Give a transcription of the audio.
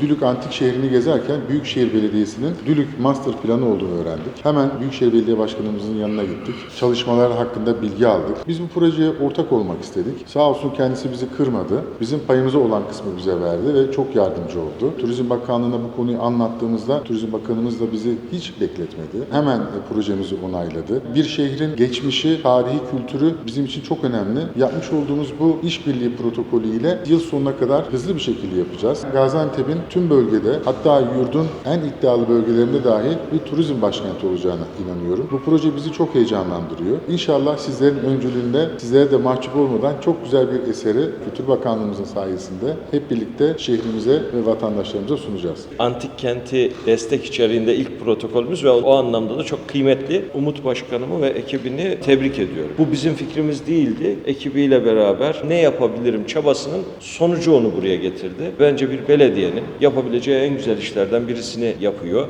Dülük Antik Şehri'ni gezerken Büyükşehir Belediyesi'nin Dülük Master Planı olduğunu öğrendik. Hemen Büyükşehir Belediye Başkanımızın yanına gittik. Çalışmalar hakkında bilgi aldık. Biz bu projeye ortak olmak istedik. Sağ olsun kendisi bizi kırmadı. Bizim payımıza olan kısmı bize verdi ve çok yardımcı oldu. Turizm Bakanlığı'na bu konuyu anlattığımızda Turizm Bakanımız da bizi hiç bekletmedi. Hemen e, projemizi onayladı. Bir şehrin geçmişi, tarihi, kültürü bizim için çok önemli. Yapmış olduğumuz bu işbirliği protokolü ile yıl sonuna kadar hızlı bir şekilde yapacağız. Gaziantep'in tüm bölgede hatta yurdun en iddialı bölgelerinde dahi bir turizm başkenti olacağına inanıyorum. Bu proje bizi çok heyecanlandırıyor. İnşallah sizlerin öncülüğünde sizlere de mahcup olmadan çok güzel bir eseri Kültür Bakanlığımızın sayesinde hep birlikte şehrimize ve vatandaşlarımıza sunacağız. Antik kenti destek içeriğinde ilk protokolümüz ve o anlamda da çok kıymetli. Umut Başkanımı ve ekibini tebrik ediyorum. Bu bizim fikrimiz değildi. Ekibiyle beraber ne yapabilirim çabasının sonucu onu buraya getirdi. Bence bir belediyenin yapabileceği en güzel işlerden birisini yapıyor.